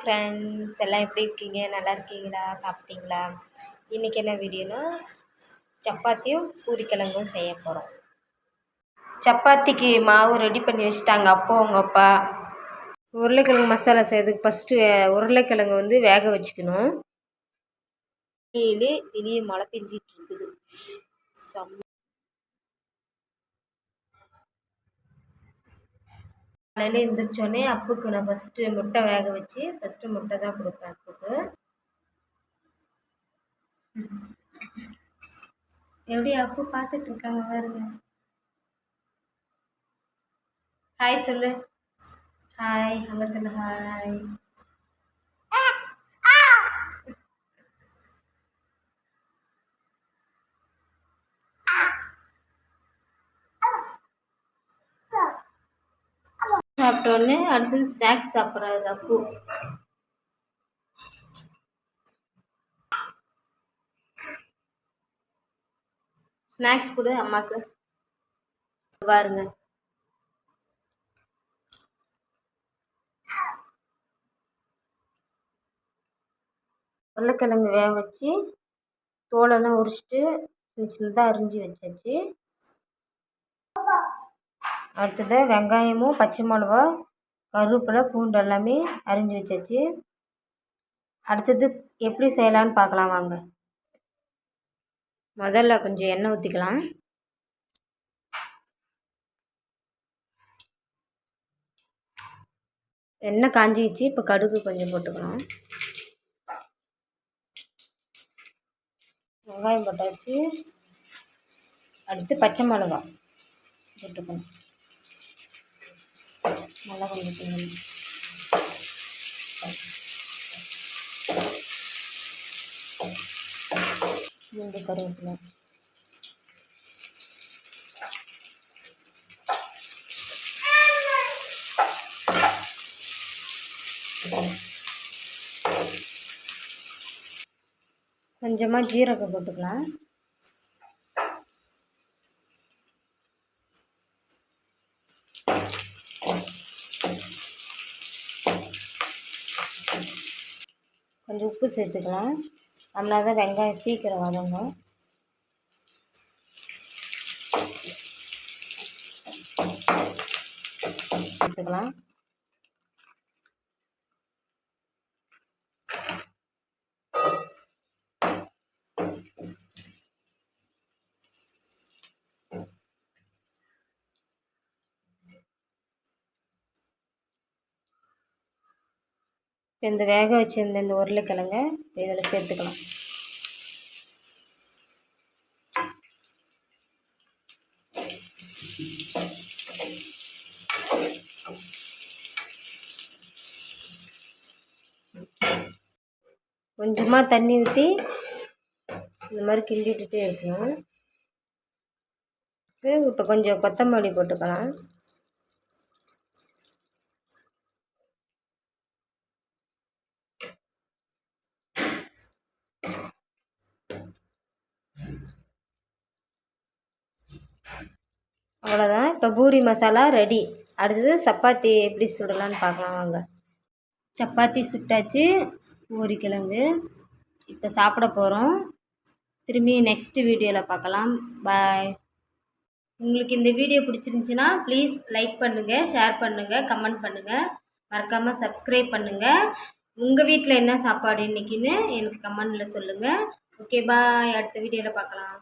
Friends எல்லாம் எப்படி இருக்கீங்க? நல்லா இருக்கீங்களா? சாப்பிட்டீங்களா? இன்றைக்கி என்ன வீடியோனா சப்பாத்தியும் பூரிக்கிழங்கும் செய்ய போகிறோம் சப்பாத்திக்கு மாவு ரெடி பண்ணி வச்சுட்டாங்க. அப்போ உங்கள் அப்பா உருளைக்கிழங்கு மசாலா செய்யறதுக்கு ஃபஸ்ட்டு உருளைக்கிழங்கு வந்து வேக வச்சுக்கணும். வெளியே வெளியே மழை பெஞ்சிட்டு இருக்குது. செம்ம காலையில் எழுந்திரிச்சோடனே அப்புக்கு நான் ஃபஸ்ட்டு முட்டை வேக வச்சு ஃபஸ்ட்டு முட்டை தான் கொடுப்பேன் அப்புக்கு. எப்படி அப்பு பார்த்துட்ருக்காங்க பாருங்க. ஹாய் சொல்லு. ஹாய் அங்கே சொல்லு ஹாய் சாப்பிட்டோன்னே அடுத்தது ஸ்நாக்ஸ் சாப்பிட்றாரு அப்பு ஸ்நாக்ஸ் கொடு அம்மாவுக்கு பாருங்க. உருளைக்கிழங்கு வேக வச்சு தோலெல்லாம் உரிச்சிட்டு சின்ன சின்னதாக அரிஞ்சு வச்சாச்சு. அடுத்தது வெங்காயமும் பச்சை மிளகா கருவேப்பிலை பூண்டு எல்லாமே அரிஞ்சு வச்சாச்சு. அடுத்தது எப்படி செய்யலான்னு பார்க்கலாம் வாங்க. முதல்ல கொஞ்சம் எண்ணெய் ஊற்றிக்கலாம் எண்ணெய் காஞ்சிச்சு இப்போ கடுகு கொஞ்சம் போட்டுக்கலாம். வெங்காயம் போட்டாச்சு. அடுத்து பச்சை மிளகா போட்டுக்கணும். நல்லா கொஞ்சம் செய்யணும் மூன்று கருவேப்பிலை. கொஞ்சமாக ஜீரகம் போட்டுக்கலாம். கொஞ்சம் உப்பு சேர்த்துக்கலாம். அதனால தான் வெங்காயம் சீக்கிரம் வதங்கும் சேர்த்துக்கலாம். இந்த வேக வச்சுருந்த இந்த உருளைக்கிழங்க இதில் சேர்த்துக்கலாம். கொஞ்சமாக தண்ணி ஊற்றி இந்த மாதிரி கிண்டிட்டுட்டே இருக்கணும். இப்போ கொஞ்சம் கொத்தமல்லி போட்டுக்கலாம். அவ்வளோதான் இப்போ பூரி மசாலா ரெடி அடுத்தது சப்பாத்தி எப்படி சுடலான்னு பார்க்கலாம் வாங்க. சப்பாத்தி சுட்டாச்சு. பூரி கிழங்கு. இப்போ சாப்பிட போகிறோம் திரும்பி நெக்ஸ்ட் வீடியோவில் பார்க்கலாம். பாய் உங்களுக்கு இந்த வீடியோ பிடிச்சிருந்துச்சின்னா ப்ளீஸ் லைக் பண்ணுங்கள் ஷேர் பண்ணுங்கள் கமெண்ட் பண்ணுங்கள் மறக்காமல் சப்ஸ்கிரைப் பண்ணுங்கள் உங்கள் வீட்டில் என்ன சாப்பாடு இன்றைக்கின்னு எனக்கு கமெண்டில் சொல்லுங்கள் ஓகே பாய் அடுத்த வீடியோவில் பார்க்கலாம்